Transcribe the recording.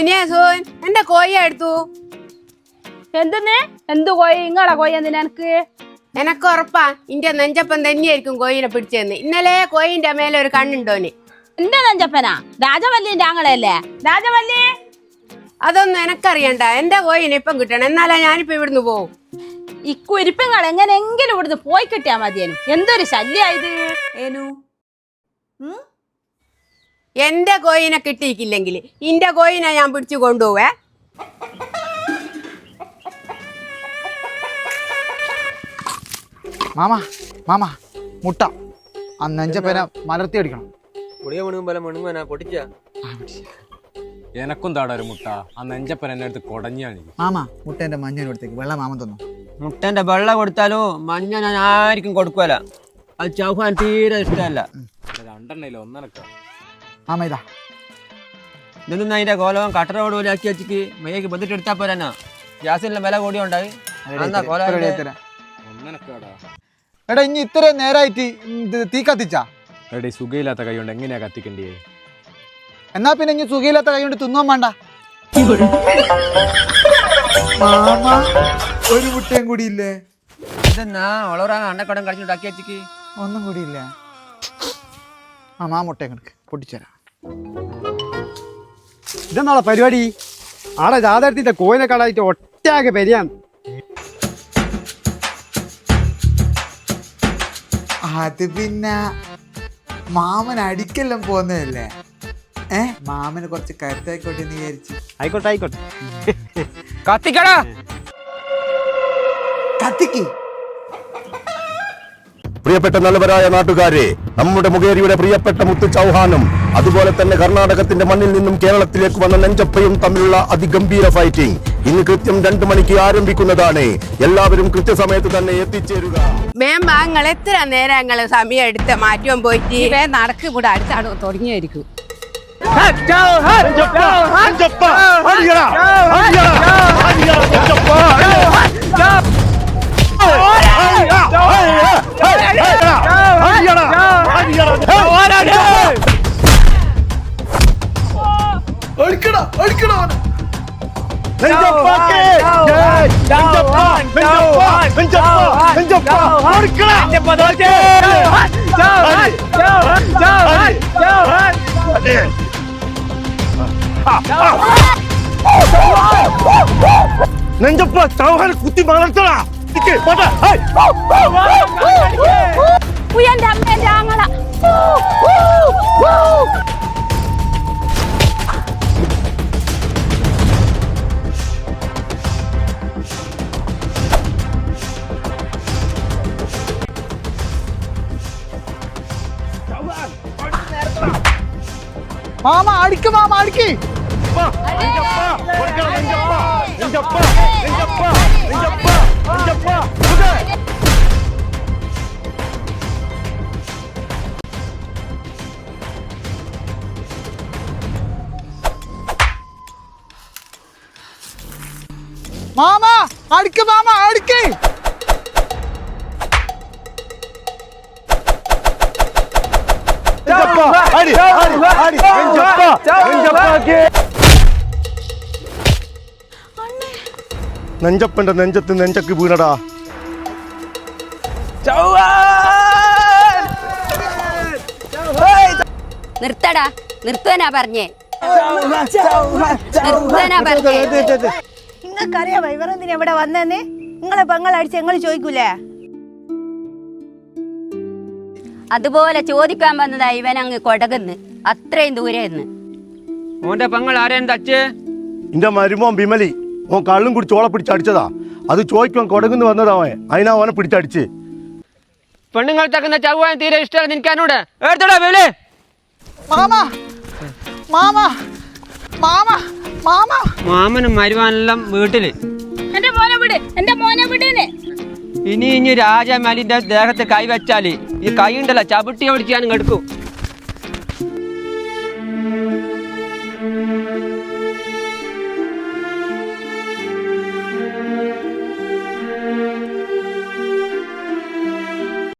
സുനിയാസോൻ എന്റെ കോയ എടുത്തു. എന്തെന്ന്? എന്ത് കോയി ഇങ്ങളെ കോയി എന്തിനാ എനക്ക്? എനക്ക് ഉറപ്പാ ഇന്റെ നെഞ്ചപ്പൻ തന്നെയായിരിക്കും കോയിനെ പിടിച്ചെന്ന് ഇന്നലെ കോയിന്റെ മേലെ ഒരു കണ്ണുണ്ടോന് എന്റെ നെഞ്ചപ്പനാ? രാജവല്ലിന്റെ ആങ്ങളല്ലേ? രാജവല്ലി? അതൊന്നും എനക്കറിയണ്ട. എന്റെ കോയിനെ ഇപ്പം കിട്ടണം. എന്നാലാ ഞാനിപ്പോ ഇവിടുന്ന് പോവും. ഇക്കുരിപ്പങ്ങൾ എങ്ങനെങ്കിലും ഇവിടുന്ന് പോയി കിട്ടിയാ മതിയേനു. എന്തൊരു ശല്യായത് ഏനു? എന്റെ കോയിനെ കിട്ടിയിട്ടില്ലെങ്കിൽ ഇന്റെ കോയിനെ ഞാൻ പിടിച്ചു കൊണ്ടുപോവേ. മാമാ മാമ മുട്ട. ആ നെഞ്ചപ്പേന മലർത്തി അടിക്കണം. പുളിയ പോലെ മുണുങ്ങാനാ പൊട്ടിച്ച എനക്കും താടാ ഒരു മുട്ട. ആ നെഞ്ചപ്പൻ എന്നെ അടുത്ത് കൊടഞ്ഞാണ് മാമ മുട്ടേന്റെ മഞ്ഞ കൊടുത്തേക്ക് വെള്ള മാമ തന്നു. മുട്ടന്റെ വെള്ളം കൊടുത്താലോ മഞ്ഞ ഞാൻ ആർക്കും കൊടുക്കുവല്ല. അത് ചൗഹാൻ തീരെ ഇഷ്ടമല്ല. രണ്ടെണ്ണയില്ല ഒന്നനക്ക മാമ ഇതാ ഇതൊന്നും അതിന്റെ കോലവും കട്ടറോട് പോലെ ആക്കി വെച്ചിട്ട് മയ്യക്ക് ബന്ധിട്ട് എടുത്താൽ പോരാ ഗ്യാസിനുള്ള വില ready ആക്കി എടാ ഇനി ഇത്രയും നേരായിട്ട് തീ കത്തിച്ചാ? എടീ സുഖയില്ലാത്ത കൈ കൊണ്ട് എങ്ങനെയാ കത്തിക്കണ്ടേ എന്നാ പിന്നെ ഇനി സുഖയില്ലാത്ത കൈ കൊണ്ട് തിന്നാൻ വേണ്ട. മാമ ഒരു മുട്ടയും കൂടി ഇല്ലേ? ഇതെന്നാ? വളരാ അണ്ണക്കടം കളിച്ചിട്ടാക്കി വെച്ചിക്ക്. ഒന്നും കൂടി ഇല്ല? ആ മാ മുട്ടയും കിടക്ക്. പൊട്ടിച്ചേരാം. ഇതെന്നാളെ പരിപാടി? ആടെ ജാതകത്തിന്റെ കോയിനെ കടായിട്ട് ഒറ്റയാകെ പെരിയാൻ. അത് പിന്നെ മാമൻ അടിക്കെല്ലാം പോന്നതല്ലേ ഏ മാമന് കുറച്ച് കരുത്തായിക്കോട്ടെ എന്ന് വിചാരിച്ചു. ആയിക്കോട്ടെ ആയിക്കോട്ടെ. കത്തിക്കടാ. കത്തിക്ക്. പ്രിയപ്പെട്ട നല്ലവരായ നാട്ടുകാരെ നമ്മുടെ മുഖേരിയുടെ പ്രിയപ്പെട്ട മുത്തു ചൗഹാനും അതുപോലെ തന്നെ കർണാടകത്തിന്റെ മണ്ണിൽ നിന്നും കേരളത്തിലേക്ക് വന്ന നെഞ്ചപ്പയും തമ്മിലുള്ള അതിഗംഭീര ഫൈറ്റിംഗ് ഇന്ന് കൃത്യം രണ്ടു മണിക്ക് ആരംഭിക്കുന്നതാണ്. എല്ലാവരും കൃത്യസമയത്ത് തന്നെ എത്തിച്ചേരുക. മേം എത്ര നേരം നിങ്ങൾ സമയം എടുത്ത് മാറ്റം പോയിട്ട്? നടക്ക് ഇവിടെ അടുത്താണ് തുടങ്ങിയായിരിക്കും നെഞ്ചപ്പ ചൗഹാൻ കുത്തി വളർത്തടാ ഉയന്റെ മാമ അടിക്ക് മാമ അടിക്ക് മാമ അടിക്ക് മാമ അടിക്ക് നെഞ്ചപ്പന്റെ നെഞ്ചത്ത് നെഞ്ചക്ക് വീണടാ. നിർത്തടാ നിർത്തുവനാ പറഞ്ഞേ. നിങ്ങൾക്കറിയാം പറഞ്ഞേ. നിങ്ങൾക്കറിയാമോ ഇവരെന്തിനാ ഇവിടെ വന്നേന്ന് നിങ്ങളെ പെങ്ങൾ അടിച്ച് ഞങ്ങൾ ചോദിക്കൂലേ? അതുപോലെ ചോദിക്കാൻ വന്നതാ ഇവൻ അങ്ങ് കൊടകുന്ന്. അത്രയും ദൂരെ നിന്ന് ഓന്റെ പെങ്ങൾ ആരെയും തച്ച് എന്റെ മരുമോൻ ബിമലി ഓൻ കള്ളും കുടിച്ച് ഓളെ പിടിച്ചടിച്ചതാ അത് ചോദിക്കാൻ കൊടകുന്ന് വന്നതാവൻ അതിനാ ഓനെ പിടിച്ചടിച്ച്. പെണ്ണുങ്ങൾ തക്കുന്ന ചവ്വാൻ തീരെ ഇഷ്ടമല്ല നിനക്ക് എന്നോട്. എടുത്തോടാ ബിമലി മാമ മാമ മാമ മാമ. മാമനും മരുവാനെല്ലാം വീട്ടിൽ. എന്റെ മോനെ വിട്. എന്റെ ഇനി ഇനി രാജാമാലിന്റെ ദേഹത്ത് കൈ വെച്ചാൽ ഈ കൈ ഉണ്ടല്ലോ ചവിട്ടി ഞാൻ എടുക്കും.